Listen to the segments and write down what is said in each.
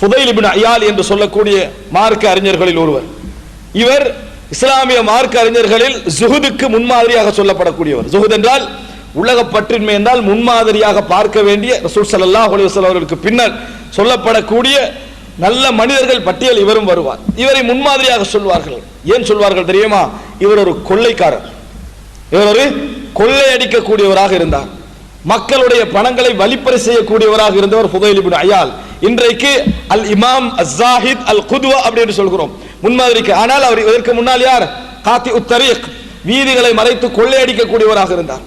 புதைலிபின் அயால் என்று சொல்லக்கூடிய மார்க்க அறிஞர்களில் ஒருவர். இவர் இஸ்லாமிய மார்க்க அறிஞர்களில் ஜுகுதுக்கு முன்மாதிரியாக சொல்லப்படக்கூடியவர். ஜுகுத் என்றால் உலக பற்றின்மை என்றால் முன்மாதிரியாக பார்க்க வேண்டிய ரசூல் சல்லாஹ் அலுவலம் அவர்களுக்கு பின்னர் சொல்லப்படக்கூடிய நல்ல மனிதர்கள் பட்டியல் இவரும் வருவார். இவரை முன்மாதிரியாக சொல்வார்கள். ஏன் சொல்வார்கள் தெரியுமா? இவர் ஒரு கொள்ளைக்காரர். இவர் ஒரு கொள்ளையடிக்கக்கூடியவராக இருந்தார். மக்களுடைய பணங்களை வழிப்பறை செய்யக்கூடியவராக இருந்தவர் ஃபுதைல் அயால் இன்றைக்கு அல் இமாம் ஜாஹித் அல் குதுவா அப்படின்னு சொல்கிறோம். முன்மாதிரிக்கு. ஆனால் அவர் இதற்கு முன்னால் யார்? காத்தி உத்தரீக் வீதிகளை மறைத்து கொள்ளையடிக்கக்கூடியவராக இருந்தார்.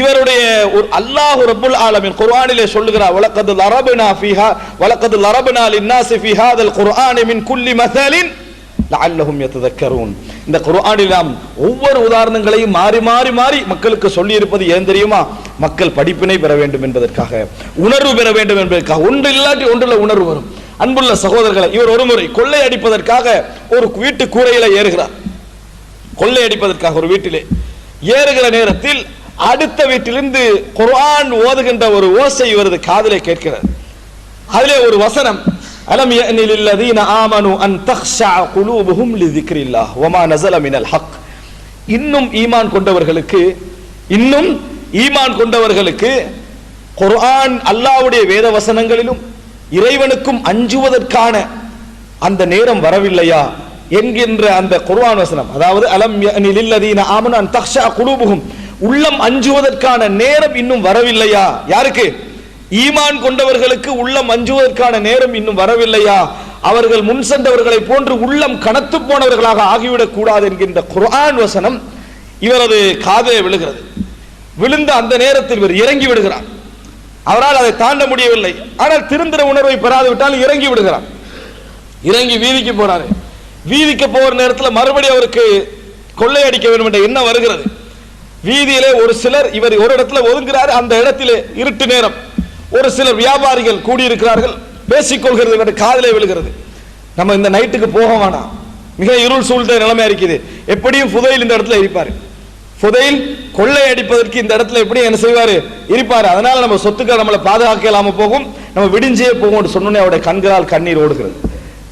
இவருடைய ஒரு அல்லாஹ் ரபுல் ஆலமின் குர்ஆனிலே சொல்லுகிறார் வலக்கது லரபனா ஃபீஹா வலக்கது லரபனா லின்னாசி ஃபீஹா அல் குர்ஆனி மின் குல்லி மசலின் லஅல்லஹும் யததக்கரூன். இந்த குர்ஆனில் நாம் ஒவ்வொரு உதாரணங்களையும் மாறி மாறி மாறி மக்களுக்கு சொல்லி இருப்பது ஏன் தெரியுமா? மக்கள் படிப்பினை பெற வேண்டும் என்பதற்காக. உணர்வு பெற வேண்டும் என்பதற்காக. ஒன்று இல்லாட்டி ஒன்றுல உணர்வு வரும். அன்புள்ள சகோதரர்களை இவர் ஒருமுறை கொள்ளை அடிப்பதற்காக ஒரு வீட்டு கூரையில ஏறுகிறார். கொள்ளை அடிப்பதற்காக ஒரு வீட்டிலே. ஏறுகிற நேரத்தில் அடுத்த வீட்டிலிருந்து குர்ஆன் ஓதுகின்ற ஒரு ஓசை இவரது காதலை கேட்கிறார் அதிலே ஒரு வசனம் அலம் யஅனி லில்லதீன ஆமனு அன் தக்ஷா குலூபுஹும் லிذிக்ரில்லாஹ் வமா ஹக் இன்னும் ஈமான் கொண்டவர்களுக்கு இன்னும் ஈமான் கொண்டவர்களுக்கு குர்ஆன் அல்லாஹ்வுடைய வேத வசனங்களிலும் இறைவனுக்கும் அஞ்சுவதற்கான அந்த நேரம் வரவில்லையா என்கின்ற அந்த குர்ஆன் வசனம். அதாவது அலம் யஅனி லில்லதீன ஆமனு அன் தக்ஷா குலூபுகும் உள்ளம் அஞ்சுவதற்கான நேரம் இன்னும் வரவில்லையா? யாருக்கு? ஈமான் கொண்டவர்களுக்கு உள்ளம் அஞ்சுவதற்கான நேரம் இன்னும் வரவில்லையா? அவர்கள் முன் சென்றவர்களை போன்று உள்ளம் கனத்து போனவர்களாக ஆகிவிடக் கூடாது என்கின்ற குர்ஆன் வசனம் இவரது காதே விழுகிறது. விழுந்த அந்த நேரத்தில் இவர் இறங்கி விடுகிறார். அவரால் அதை தாண்ட முடியவில்லை. ஆனால் திருந்திர உணர்வை பெறாது விட்டால் இறங்கி விடுகிறார். இறங்கி வீதிக்கு போறாரு. வீதிக்கு போகிற நேரத்தில் மறுபடியும் அவருக்கு கொள்ளையடிக்க வேண்டும் என்ற எண்ணம் வருகிறது. வீதியிலே ஒரு சிலர் இவர் ஒரு இடத்துல ஒதுங்குறாரு. அந்த இடத்திலே இருட்டு நேரம். ஒரு சில வியாபாரிகள் கூடியிருக்கிறார்கள் பேசிக்கொள்கிறது என்று காதலே விழுகிறது. நம்ம இந்த நைட்டுக்கு போக வேணாம். மிக இருள் சூழ்ந்த நிலைமை இருக்குது. எப்படியும் புதையில் இந்த இடத்துல இருப்பாரு. புதையில் கொள்ளை அடிப்பதற்கு இந்த இடத்துல எப்படி என்ன செய்வாரு? இருப்பாரு. அதனால நம்ம சொத்துக்கள் நம்மளை பாதுகாக்க இல்லாமல் போகும். நம்ம விடிஞ்சே போகும் சொன்னோன்னே அவருடைய கண்களால் கண்ணீர் ஓடுகிறது.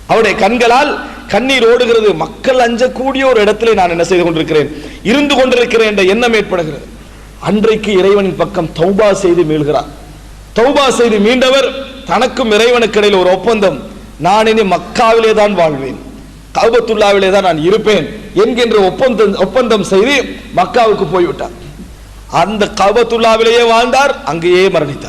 அவருடைய கண்களால் கண்ணீர் ஓடுகிறது. மக்கள் அஞ்சக்கூடிய ஒரு இடத்துல நான் என்ன செய்து கொண்டிருக்கிறேன்? இருந்து கொண்டிருக்கிறேன் என்ற எண்ணம் ஏற்படுகிறது. அன்றைக்கு இறைவனின் பக்கம் தௌபா செய்து மீள்கிறார். தௌபா செய்து மீண்டவர் தனக்கும் இறைவனுக்கு இடையில் ஒரு ஒப்பந்தம். நான் இனி மக்காவிலே தான் வாழ்வேன். கல்பத்துல்லாவிலே தான் நான் இருப்பேன் என்கின்ற ஒப்பந்தம் ஒப்பந்தம் செய்து மக்காவுக்கு போய்விட்டார். அந்த கல்பத்துல்லாவிலேயே வாழ்ந்தார் அங்கேயே மரணித்தார்.